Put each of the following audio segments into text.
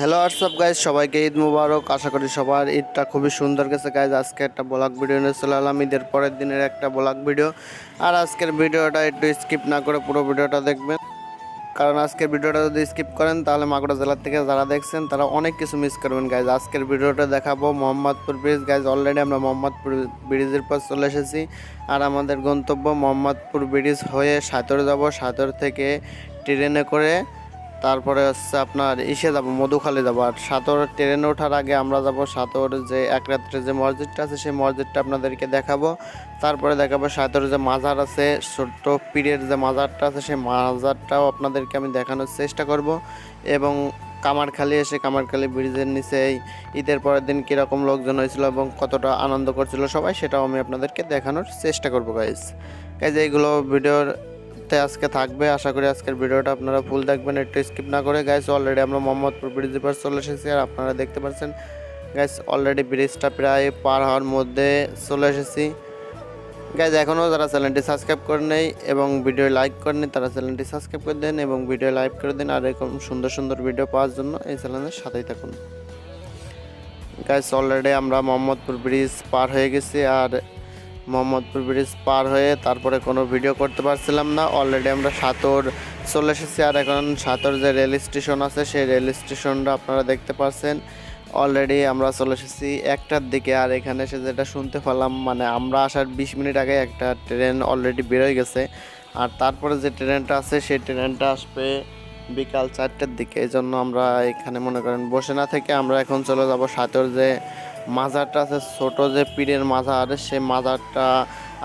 Hello WhatsApp guys সবাইকে ঈদ মুবারক। আশা করি সবার ঈদটা খুবই সুন্দর গেছে গাইজ আজকে একটা ব্লগ ভিডিও নিয়ে চলে এলাম, ঈদের পরের দিনের একটা ব্লগ ভিডিও। আর আজকের ভিডিওটা একটু স্কিপ না করে পুরো ভিডিওটা দেখবেন। কারণ আজকের ভিডিওটা যদি স্কিপ করেন, তাহলে মাগুরা জেলার থেকে যারা দেখছেন, তারা অনেক কিছু মিস করবেন গাইজ আজকের ভিডিওটা দেখাবো মোহাম্মদপুর ব্রিজ গাইজ অলরেডি আমরা মোহাম্মদপুর ব্রিজের পর চলে এসেছি। আর আমাদের গন্তব্য মোহাম্মদপুর ব্রিজ হয়ে সাতর যাব। সাঁতর থেকে ট্রেনে করে তারপরে হচ্ছে আপনার ইসে যাব, মধুখালী যাব। আর সাতর ট্রেনে ওঠার আগে আমরা যাব সাতর যে এক রাত্রে যে মসজিদটা আছে, সেই মসজিদটা আপনাদেরকে দেখাবো। তারপরে দেখাবো সাতর যে মাজার আছে, ছোট্ট পীরের যে মাজারটা আছে, সেই মাজারটাও আপনাদেরকে আমি দেখানোর চেষ্টা করব। এবং কামারখালি এসে কামারখালি ব্রিজের নিচে এই ঈদের পরের দিন কীরকম লোকজন হয়েছিল এবং কতটা আনন্দ করছিল সবাই, সেটাও আমি আপনাদেরকে দেখানোর চেষ্টা করব গাইজ গাইজ এইগুলো ভিডিওর তে আজকে থাকবে। আশা করি আজকের ভিডিওটা আপনারা ফুল দেখবেন, একটু স্কিপ না করে। গাইস অলরেডি আমরা মোহাম্মদপুর ব্রিজের পার চলে এসেছি আর আপনারা দেখতে পাচ্ছেন গাইস অলরেডি ব্রিজটা প্রায় পার হওয়ার মধ্যে চলে এসেছি। গাইজ এখনও যারা চ্যানেলটি সাবস্ক্রাইব করে নেই এবং ভিডিও লাইক করেনি তারা চ্যানেলটি সাবস্ক্রাইব করে দেন এবং ভিডিও লাইক করে দিন আর এরকম সুন্দর সুন্দর ভিডিও পাওয়ার জন্য এই চ্যানেলের সাথেই থাকুন। গাইস অলরেডি আমরা মোহাম্মদপুর ব্রিজ পার হয়ে গেছি আর মোহাম্মদপুর ব্রিজ পার হয়ে তারপরে কোনো ভিডিও করতে পারছিলাম না। অলরেডি আমরা সাতর চলে এসেছি আর এখন সাতর যে রেল স্টেশন আছে, সেই রেল স্টেশনটা আপনারা দেখতে পাচ্ছেন অলরেডি আমরা চলে এসেছি একটার দিকে আর এখানে এসে যেটা শুনতে পেলাম মানে আমরা আসার বিশ মিনিট আগে একটা ট্রেন অলরেডি বেরোয় গেছে। আর তারপরে যে ট্রেনটা আছে, সেই ট্রেনটা আসবে বিকাল চারটের দিকে। এই জন্য আমরা এখানে মনে করেন বসে না থেকে আমরা এখন চলে যাব সাতর যে মাজারটা আছে ছোট যে পীরের মাজার সে মাজারটা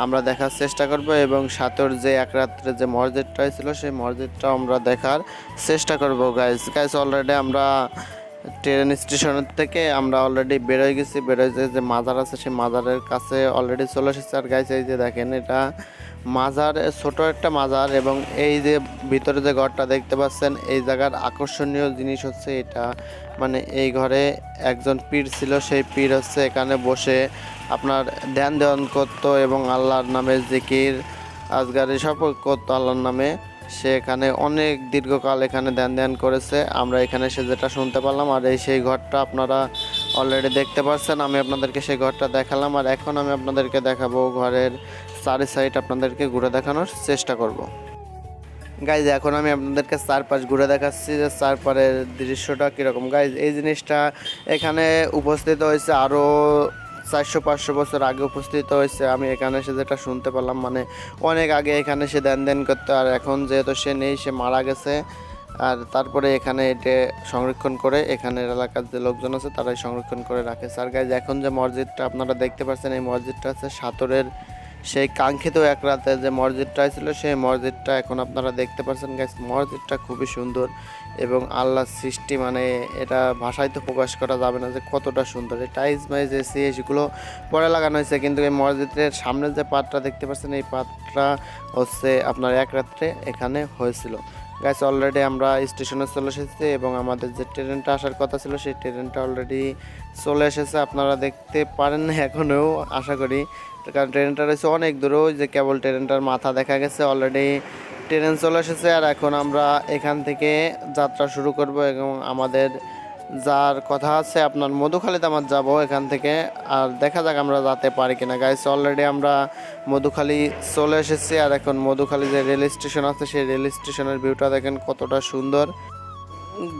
আমরা দেখার চেষ্টা করব এবং সাতর যে এক রাত্রে যে মসজিদটা ছিল সেই মসজিদটা আমরা দেখার চেষ্টা করব গাইজ গাইজ অলরেডি আমরা ট্রেন স্টেশনের থেকে আমরা অলরেডি বেরোয় গেছি, বেরোয় যে যে মাজার আছে, সেই মাজারের কাছে অলরেডি চলে এসেছি। আর গাইজ এই যে দেখেন, এটা মাজার ছোট একটা মাজার এবং এই যে ভিতরে যে ঘরটা দেখতে পাচ্ছেন, এই জায়গার আকর্ষণীয় জিনিস হচ্ছে এটা। মানে এই ঘরে একজন পীর ছিল, সেই পীর হচ্ছে এখানে বসে আপনার ধ্যান ধ্যান করতো এবং আল্লাহর নামে জিকির, আজগার এসব করতো আল্লাহর নামে। সে এখানে অনেক দীর্ঘকাল এখানে ধ্যান ধ্যান করেছে। আমরা এখানে সে যেটা শুনতে পারলাম আর এই সেই ঘরটা আপনারা অলরেডি দেখতে পাচ্ছেন আমি আপনাদেরকে সেই ঘরটা দেখালাম আর এখন আমি আপনাদেরকে দেখাবো ঘরের চারি সাইড আপনাদেরকে ঘুরে দেখানোর চেষ্টা করব। গাইজ এখন আমি আপনাদেরকে চারপাশ ঘুরে দেখাচ্ছি যে চারপারের দৃশ্যটা কীরকম। গাইজ এই জিনিসটা এখানে উপস্থিত হয়েছে আরও চারশো, পাঁচশো বছর আগে উপস্থিত হয়েছে। আমি এখানে এসে যেটা শুনতে পারলাম মানে অনেক আগে এখানে সে দেন দেন করতো, আর এখন যেহেতু সে নেই, সে মারা গেছে। আর তারপরে এখানে এটা সংরক্ষণ করে এখানের এলাকার যে লোকজন আছে, তারাই সংরক্ষণ করে রাখে। স্যার গাইজ এখন যে মসজিদটা আপনারা দেখতে পাচ্ছেন, এই মসজিদটা আছে সাতরের সেই কাঙ্ক্ষিত এক রাতে যে মসজিদটা ছিল, সেই মসজিদটা এখন আপনারা দেখতে পাচ্ছেন গ্যাস মসজিদটা খুবই সুন্দর এবং আল্লাহ সৃষ্টি মানে এটা ভাষায় তো প্রকাশ করা যাবে না যে কতটা সুন্দর। এই টাইলস মাইজ এসি এগুলো পরে লাগানো হয়েছে, কিন্তু এই মসজিদের সামনে যে পাটটা দেখতে পাচ্ছেন, এই পাটটা হচ্ছে আপনার এক রাত্রে এখানে হয়েছিল। গাইস অলরেডি আমরা স্টেশনে চলে এসেছি এবং আমাদের যে ট্রেনটা আসার কথা ছিল, সেই ট্রেনটা অলরেডি চলে এসেছে। আপনারা দেখতে পারেন এখনও, আশা করি। কারণ ট্রেনটা রয়েছে অনেক দূরেও যে কেবল ট্রেনটার মাথা দেখা গেছে অলরেডি ট্রেন চলে এসেছে। আর এখন আমরা এখান থেকে যাত্রা শুরু করব এবং আমাদের যার কথা আছে, আপনার মধুখালীতে আমার যাব এখান থেকে। আর দেখা যাক আমরা যেতে পারি কিনা। গাইস অলরেডি আমরা মধুখালী চলে এসেছি, আর এখন মধুখালী যে রেল স্টেশন আছে, সেই রেল স্টেশনের ভিউটা দেখেন কতটা সুন্দর।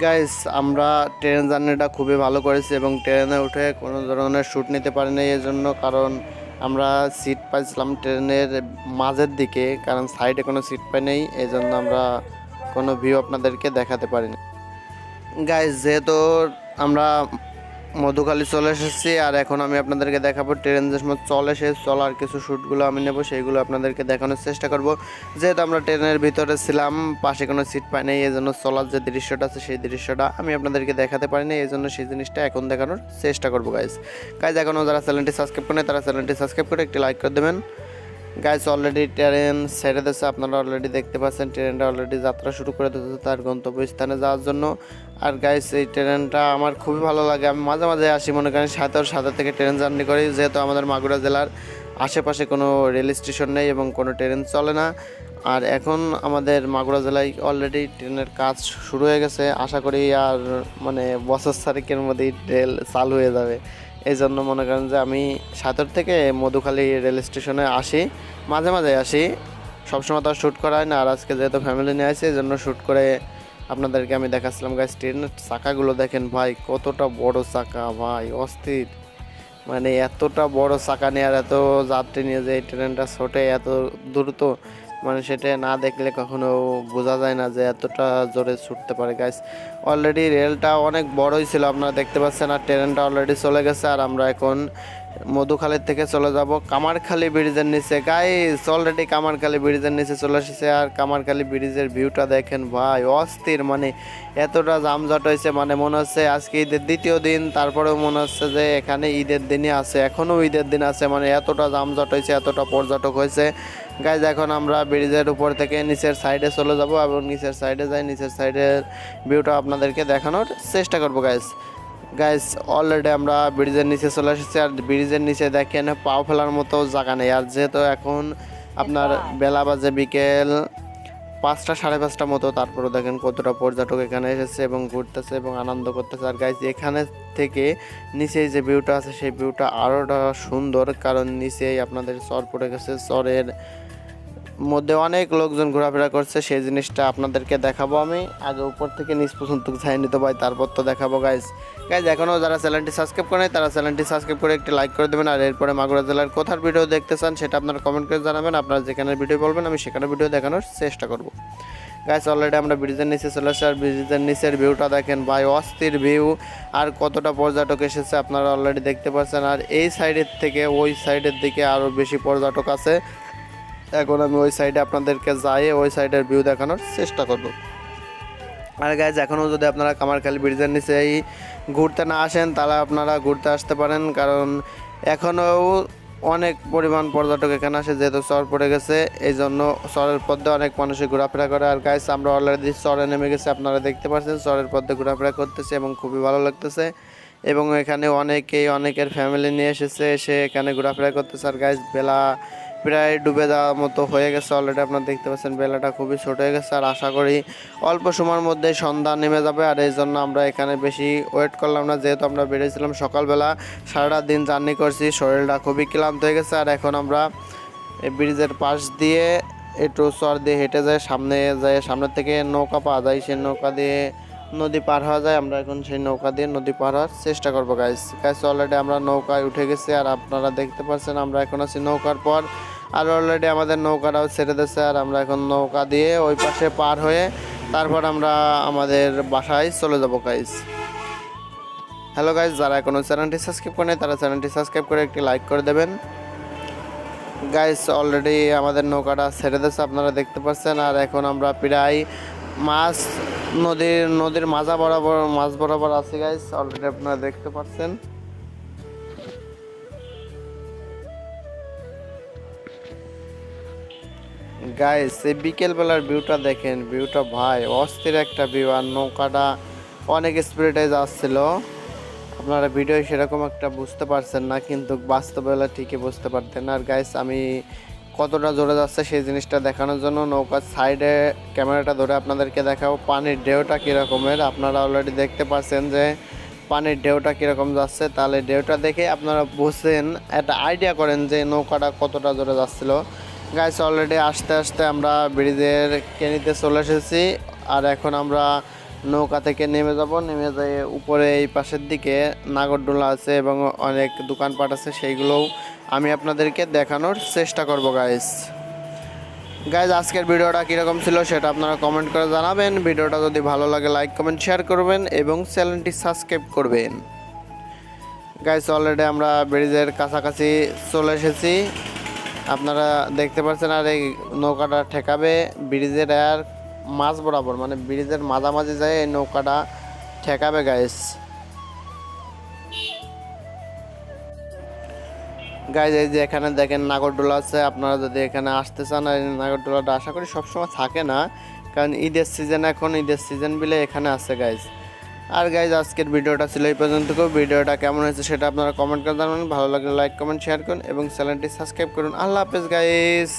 গাইস আমরা ট্রেন জার্নিটা খুবই ভালো করেছি এবং ট্রেনে উঠে কোনো ধরনের শ্যুট নিতে পারিনি এই জন্য কারণ আমরা সিট পাইছিলাম ট্রেনের মাঝের দিকে, কারণ সাইডে কোনো সিট পাই নেই এই জন্য আমরা কোনো ভিউ আপনাদেরকে দেখাতে পারিনি। গাইজ যেহেতু আমরা মধুখালী চলে এসেছি, আর এখন আমি আপনাদেরকে দেখাবো ট্রেন যে সময় চলে সে চলার কিছু শ্যুটগুলো আমি নেব, সেইগুলো আপনাদেরকে দেখানোর চেষ্টা করব। যেহেতু আমরা ট্রেনের ভিতরে ছিলাম, পাশে কোনো সিট পাই এই জন্য চলার যে দৃশ্যটা আছে সেই দৃশ্যটা আমি আপনাদেরকে দেখাতে পারিনি এই জন্য সেই জিনিসটা এখন দেখানোর চেষ্টা করব গাইজ গাইজ এখনও যারা চ্যানেলটি সাবস্ক্রাইব করেন তারা চ্যানেলটি সাবস্ক্রাইব করে একটি লাইক করে দেবেন। গাইস অলরেডি ট্রেন ছেড়ে দিচ্ছে আপনারা অলরেডি দেখতে পাচ্ছেন ট্রেনটা অলরেডি যাত্রা শুরু করে দিয়েছে তার গন্তব্যস্থানে যাওয়ার জন্য। আর গাইস এই ট্রেনটা আমার খুবই ভালো লাগে। আমি মাঝে মাঝে আসি, মনে করেন, সাতর সাথে থেকে ট্রেন জার্নি করি। যেহেতু আমাদের মাগুরা জেলার আশেপাশে কোনো রেল স্টেশন নেই এবং কোনো ট্রেন চলে না। আর এখন আমাদের মাগুরা জেলায় অলরেডি ট্রেনের কাজ শুরু হয়ে গেছে। আশা করি আর মানে বছর তারিখের মধ্যেই রেল চালু হয়ে যাবে। এই জন্য মনে করেন যে আমি সাতর থেকে মধুখালী রেল স্টেশনে আসি, মাঝে মাঝে আসি। সবসময় তো শ্যুট করা হয় না, আর আজকে যেহেতু ফ্যামিলি নিয়ে আসি এই জন্য শ্যুট করে আপনাদেরকে আমি দেখাচ্ছিলাম। গাছ ট্রেনের চাকাগুলো দেখেন ভাই, কতটা বড় চাকা, ভাই, অস্থির। মানে এতটা বড় চাকা নিয়ে আর এত যাত্রী নিয়ে যে এই ট্রেনটা ছোটে, এত দ্রুত। মানে সেটা না দেখলে কখনো বোঝা যায় না যে এতটা জোরে ছুটতে পারে। গাইস অলরেডি রেলটা অনেক বড়ই ছিল, আপনারা দেখতে পাচ্ছেন, আর ট্রেনটা অলরেডি চলে গেছে, আর আমরা এখন মধুখালীর থেকে চলে যাব। কামারখালী ব্রিজের নিচে। গাইস অলরেডি কামারখালী ব্রিজের নিচে চলে এসেছে আর কামারখালী ব্রিজের ভিউটা দেখেন ভাই, অস্থির মানে এতটা জামজট হয়েছে মানে মনে হচ্ছে আজকে ঈদের দ্বিতীয় দিন, তারপরেও মনে হচ্ছে যে এখানে ঈদের দিনই আছে, এখনও ঈদের দিন আছে মানে এতটা জামজট হয়েছে, এতটা পর্যটক হয়েছে। গাইজ এখন আমরা ব্রিজের উপর থেকে নিচের সাইডে চলে যাব এবং নিচের সাইডে যাই, নিচের সাইডের ভিউটা আপনাদেরকে দেখানোর চেষ্টা করব গাইজ গাইজ অলরেডি আমরা ব্রিজের নিচে চলে এসেছি আর ব্রিজের নিচে দেখেন পাও ফেলার মতো জায়গা নেই। আর যেহেতু এখন আপনার বেলা বাজে বিকেল পাঁচটা সাড়ে পাঁচটা মতো তারপরে দেখেন কতটা পর্যটক এখানে এসেছে এবং ঘুরতেছে এবং আনন্দ করতেছে। আর গাইজ এখানে থেকে নিচে যে ভিউটা আছে সেই ভিউটা আরোটা সুন্দর কারণ নিচেই আপনাদের চর পড়ে গেছে চরের মধ্যে অনেক লোকজন ঘোরাফেরা করছে, সেই জিনিসটা আপনাদেরকে দেখাবো আমি। আগে উপর থেকে নিচ পর্যন্ত যাই নিতে পাই তারপর তো দেখাবো গাইজ গাইজ এখনও যারা চ্যানেলটি সাবস্ক্রাইব করেন তারা চ্যানেলটি সাবস্ক্রাইব করে একটি লাইক করে দেবেন, আর এরপরে মাগুরা জেলার কোথার ভিডিও দেখতে চান সেটা আপনারা কমেন্ট করে জানাবেন। আপনারা যেখানে ভিডিও বলবেন, আমি সেখানে ভিডিও দেখানোর চেষ্টা করব। গাইস অলরেডি আমরা ব্রিজের নিচে চলে আসছি, আর ব্রিজের নিচের ভিউটা দেখেন, ভাই, অস্থির ভিউ আর কতটা পর্যটক এসেছে আপনারা অলরেডি দেখতে পাচ্ছেন, আর এই সাইডের থেকে ওই সাইডের দিকে আরও বেশি পর্যটক আছে। এখন আমি ওই সাইডে আপনাদেরকে যাই, ওই সাইডের ভিউ দেখানোর চেষ্টা করব। আর গাইজ এখনও যদি আপনারা কামারখালী ব্রিজের নিচে ঘুরতে না আসেন, তাহলে আপনারা ঘুরতে আসতে পারেন, কারণ এখনও অনেক পরিমাণ পর্যটক এখানে আসে, যেহেতু চর পড়ে গেছে এই জন্য চরের পথে অনেক মানুষই ঘোরাফেরা করে। আর গাইস আমরা অলরেডি চরে নেমে গেছি, আপনারা দেখতে পাচ্ছেন, চরের পথে ঘোরাফেরা করতেছে এবং খুবই ভালো লাগতেছে। এবং এখানে অনেকেই, অনেকের ফ্যামিলি নিয়ে এসেছে, এসে এখানে ঘোরাফেরা করতেছে। আর গাইস বেলা প্রায় ডুবে যাওয়ার মতো হয়ে গেছে অলরেডি আপনারা দেখতে পাচ্ছেন বেলাটা খুবই ছোট হয়ে গেছে। আর আশা করি অল্প সময়ের মধ্যে সন্ধ্যা নেমে যাবে, আর এই জন্য আমরা এখানে বেশি ওয়েট করলাম না। যেহেতু আমরা বেরিয়েছিলাম সকালবেলা, সারাটা দিন জার্নি করছি, শরীরটা খুবই ক্লান্ত হয়ে গেছে। আর এখন আমরা এই ব্রিজের পাশ দিয়ে একটু চর দিয়ে হেঁটে যায় সামনে যায় সামনের থেকে নৌকা পাওয়া যায়। সেই নৌকা দিয়ে নদী পার হওয়া যায়। আমরা এখন সেই নৌকা দিয়ে নদী পার হওয়ার চেষ্টা করব গাইস গাইস অলরেডি আমরা নৌকায় উঠে গেছি, আর আপনারা দেখতে পাচ্ছেন আমরা এখন আছি নৌকার পর। আর অলরেডি আমাদের নৌকাটাও ছেড়ে দিয়েছে আর আমরা এখন নৌকা দিয়ে ওই পাশে পার হয়ে তারপর আমরা আমাদের বাসায় চলে যাব গাইস হ্যালো গাইস যারা এখনও চ্যানেলটি সাবস্ক্রাইব করে তারা চ্যানেলটি সাবস্ক্রাইব করে একটি লাইক করে দেবেন। গাইস অলরেডি আমাদের নৌকাটা ছেড়ে দিয়েছে, আপনারা দেখতে পাচ্ছেন। আর এখন আমরা প্রায় মাছ নদীর নদীর মাজা বরাবর, মাছ বরাবর আছে গাইস অলরেডি আপনারা দেখতে পাচ্ছেন। গাইস এই বিকেলবেলার ভিউটা দেখেন ভিউটা ভাই, অস্থির একটা ভিউ আর নৌকাটা অনেক স্পিডে যাচ্ছিল। আপনারা ভিডিও সেরকম একটা বুঝতে পারছেন না, কিন্তু বাস্তববেলা ঠিকই বুঝতে পারতেন। আর গাইস আমি কতটা জোরে যাচ্ছে সেই জিনিসটা দেখানোর জন্য নৌকার সাইডে ক্যামেরাটা ধরে আপনাদেরকে দেখাবো, পানির ঢেউটা কীরকমের। আপনারা অলরেডি দেখতে পাচ্ছেন যে পানির ঢেউটা কীরকম যাচ্ছে। তাহলে ঢেউটা দেখে আপনারা বুঝছেন একটা আইডিয়া করেন যে নৌকাটা কতটা জোরে যাচ্ছিল। গাইস অলরেডি আস্তে আস্তে আমরা ব্রিজের কেনিতে চলে এসেছি। আর এখন আমরা নৌকা থেকে নেমে যাব। নেমে যাই উপরে এই পাশের দিকে। নাগরডোলা আছে এবং অনেক দোকানপাট আছে, সেইগুলোও আমি আপনাদেরকে দেখানোর চেষ্টা করব গাইস গাইজ আজকের ভিডিওটা কীরকম ছিল সেটা আপনারা কমেন্ট করে জানাবেন। ভিডিওটা যদি ভালো লাগে লাইক কমেন্ট শেয়ার করবেন এবং চ্যানেলটি সাবস্ক্রাইব করবেন। গাইজ অলরেডি আমরা ব্রিজের কাছাকাছি চলে এসেছি। আপনারা দেখতে পাচ্ছেন আর এই নৌকাটা ঠেকাবে, ব্রিজের আর মাঝ বরাবর মানে ব্রিজের মাঝামাঝি যায় এই নৌকাটা ঠেকাবে গাইস গাইজ এই যে এখানে দেখেন নাগরদোলা আছে, আপনারা যদি এখানে আসতে চান, এই নাগরদোলাটা আশা করি সবসময় থাকে না, কারণ ঈদের সিজন এখন, ঈদের সিজন বিলে এখানে আছে গাইজ আর গাইজ আজকের ভিডিওটা ছিল এই পর্যন্ত ভিডিওটা কেমন হয়েছে সেটা আপনারা কমেন্ট করে জানাবেন। ভালো লাগলে লাইক কমেন্ট শেয়ার করুন এবং চ্যানেলটি সাবস্ক্রাইব করুন। আল্লাহ হাফেজ গাইস